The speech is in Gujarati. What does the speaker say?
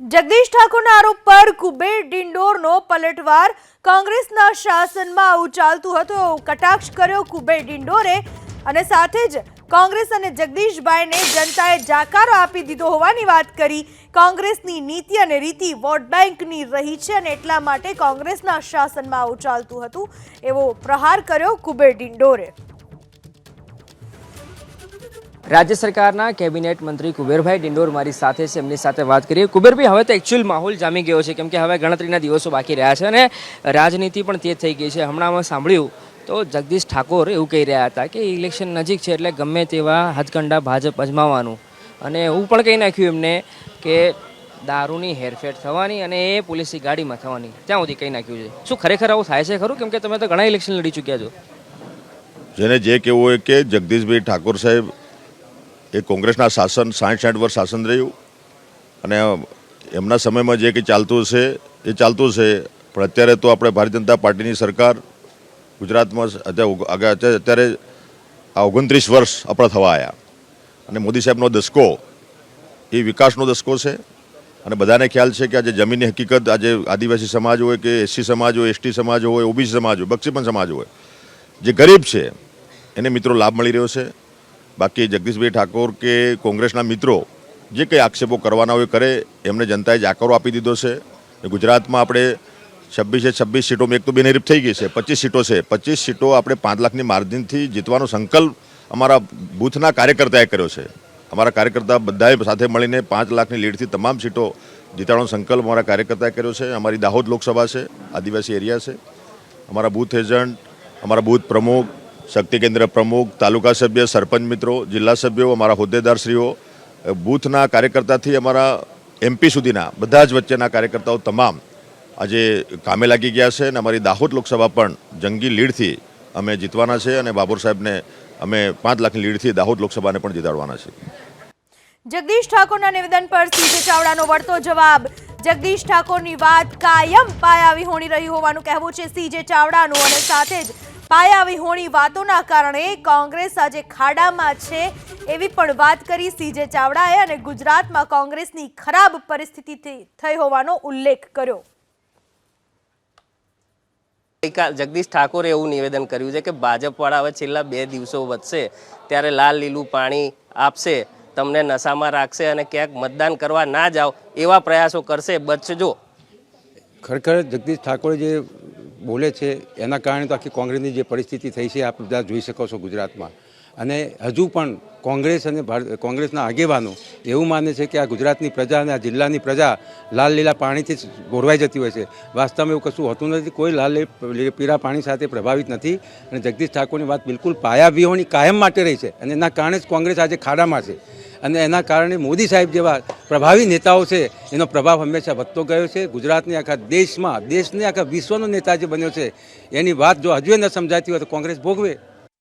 જગદીશ ઠાકોરના આરોપ પર કુબેર ડિંડોરનો પલટવાર કોંગ્રેસના શાસનમાં આવું ચાલતું હતું. કટાક્ષ કર્યો કુબેર ડિંડોરે અને સાથે જ કોંગ્રેસ અને જગદીશભાઈને જનતાએ જાકારો આપી દીધો હોવાની વાત કરી. કોંગ્રેસની નીતિ અને રીતિ વોટ બેંકની રહી છે અને એટલા માટે કોંગ્રેસના શાસનમાં આવું ચાલતું હતું એવો પ્રહાર કર્યો કુબેર ડિંડોરે. રાજ્ય સરકારના કેબિનેટ મંત્રી કુબેરભાઈ ડિંડોર મારી સાથે છે. એમની સાથે વાત કરીએ. કુબેરભાઈ, હવે તો એકચ્યુઅલ માહોલ જામી ગયો છે. કેમ કે હવે ગણતરીના દિવસો બાકી રહ્યા છે અને રાજનીતિ પણ તેજ થઈ ગઈ છે. હમણાં સાંભળ્યું તો જગદીશ ઠાકોર એવું કહી રહ્યા હતા કે ઇલેક્શન નજીક છે એટલે ગમે તેવા હાથકંડા ભાજપ અજમાવાનું અને એવું પણ કહી નાખ્યું એમને કે દારૂની હેરફેર થવાની અને એ પોલીસની ગાડીમાં થવાની. ત્યાં સુધી કહી નાખ્યું છે. શું ખરેખર આવું થાય છે ખરું? કેમ કે તમે તો ઘણા ઇલેક્શન લડી ચૂક્યા છો. જેને જે કહેવું હોય કે જગદીશભાઈ ઠાકોર સાહેબ એ કોંગ્રેસના શાસન સાઠ સાઠ વર્ષ શાસન રહ્યું. અને એમના સમયમાં જે કંઈ ચાલતું છે એ ચાલતું છે પણ અત્યારે તો આપણે ભારતીય જનતા પાર્ટીની સરકાર ગુજરાતમાં અત્યારે આ ઓગણત્રીસ વર્ષ આપણા થવા આવ્યા અને મોદી સાહેબનો દસકો એ વિકાસનો દસકો છે. અને બધાને ખ્યાલ છે કે આજે જમીનની હકીકત, આજે આદિવાસી સમાજ હોય કે એસસી સમાજ હોય, એસટી સમાજ હોય, ઓબીસી સમાજ હોય બક્ષીપન સમાજ હોય. જે ગરીબ છે, એને મિત્રો લાભ મળી રહ્યો છે. બાકી જગદીશભાઈ ઠાકોર કે કોંગ્રેસના મિત્રો જે કંઈ આક્ષેપો કરવાના હોય કરે, એમને જનતાએ જાકારો આપી દીધો છે. ગુજરાતમાં આપણે છવ્વીસે છવ્વીસ સીટોમાં એક તો બેનરીફ થઈ ગઈ છે, પચીસ સીટો છે. પચીસ સીટો આપણે પાંચ લાખની માર્જિનથી જીતવાનો સંકલ્પ અમારા બૂથના કાર્યકર્તાએ કર્યો છે. અમારા કાર્યકર્તા બધાએ સાથે મળીને પાંચ લાખની લીડથી તમામ સીટો જીતવાનો સંકલ્પ અમારા કાર્યકર્તાએ કર્યો છે. અમારી દાહોદ લોકસભા છે, આદિવાસી એરિયા છે. અમારા બૂથ એજન્ટ, અમારા બૂથ પ્રમુખ શક્તિ કેન્દ્ર પ્રમુખ, તાલુકા સભ્ય, સરપંચ મિત્રો, જિલ્લા સભ્યો, અમારા હોદ્દેદારશ્રીઓ બૂથના કાર્યકર્તાથી અમારા એમપી સુધીના બધા જ વચ્ચેના કાર્યકર્તાઓ તમામ આજે કામે લાગી ગયા છે અને અમારી દાહોદ લોકસભા પણ જંગી લીડથી અમે જીતવાના છે અને બાબુર સાહેબને અમે પાંચ લાખની લીડથી દાહોદ લોકસભાને પણ જીતાડવાના છે. જગદીશ ઠાકોરના નિવેદન પર સીજે ચાવડાનો વળતો જવાબ, જગદીશ ઠાકોરની વાત કાયમ પાયાવિહોણી રહી હોવાનું કહેવું છે સીજે ચાવડાનું અને સાથે જ પાયાવિહોણી વાતોના કારણે કોંગ્રેસ આજે ખાડામાં છે. એવી પણ વાત કરી સીજે ચાવડાએ અને ગુજરાતમાં કોંગ્રેસની ખરાબ પરિસ્થિતિ થઈ થઈ હોવાનો ઉલ્લેખ કર્યો. ગઈકાલ જગદીશ ઠાકોરે એવું નિવેદન કર્યું છે કે ભાજપવાળા હવે છેલ્લા બે દિવસો વધશે. ત્યારે લાલ લીલું પાણી આપશે તમને નશામાં રાખશે અને ક્યાંક મતદાન કરવા ના જાઓ એવા પ્રયાસો કરશે. બચજો ખરેખર જગદીશ ઠાકોરે જે બોલે છે, એના કારણે તો આખી કોંગ્રેસની જે પરિસ્થિતિ થઈ છે, આપ બધા જોઈ શકો છો ગુજરાતમાં. અને હજુ પણ કોંગ્રેસ અને કોંગ્રેસના આગેવાનો એવું માને છે કે આ ગુજરાતની પ્રજા અને આ જિલ્લાની પ્રજા લાલ લીલા પાણીથી ગોરવાઈ જતી હોય છે. વાસ્તવમાં એવું કશું હોતું નથી, કોઈ લાલ પીળા પાણી સાથે પ્રભાવિત નથી. અને જગદીશ ઠાકોરની વાત બિલકુલ પાયાવિહોણી કાયમ માટે રહી છે. અને એના કારણે જ કોંગ્રેસ આજે ખાડામાં છે. અને એના કારણે મોદી સાહેબ જેવા પ્રભાવી નેતાઓ છે, એનો પ્રભાવ હંમેશા વધતો ગયો છે. ગુજરાતની આખા દેશમાં, દેશને આખા વિશ્વનો નેતા જે બન્યો છે, એની વાત જો હજુ ન સમજાતી હોય તો કોંગ્રેસ ભોગવે.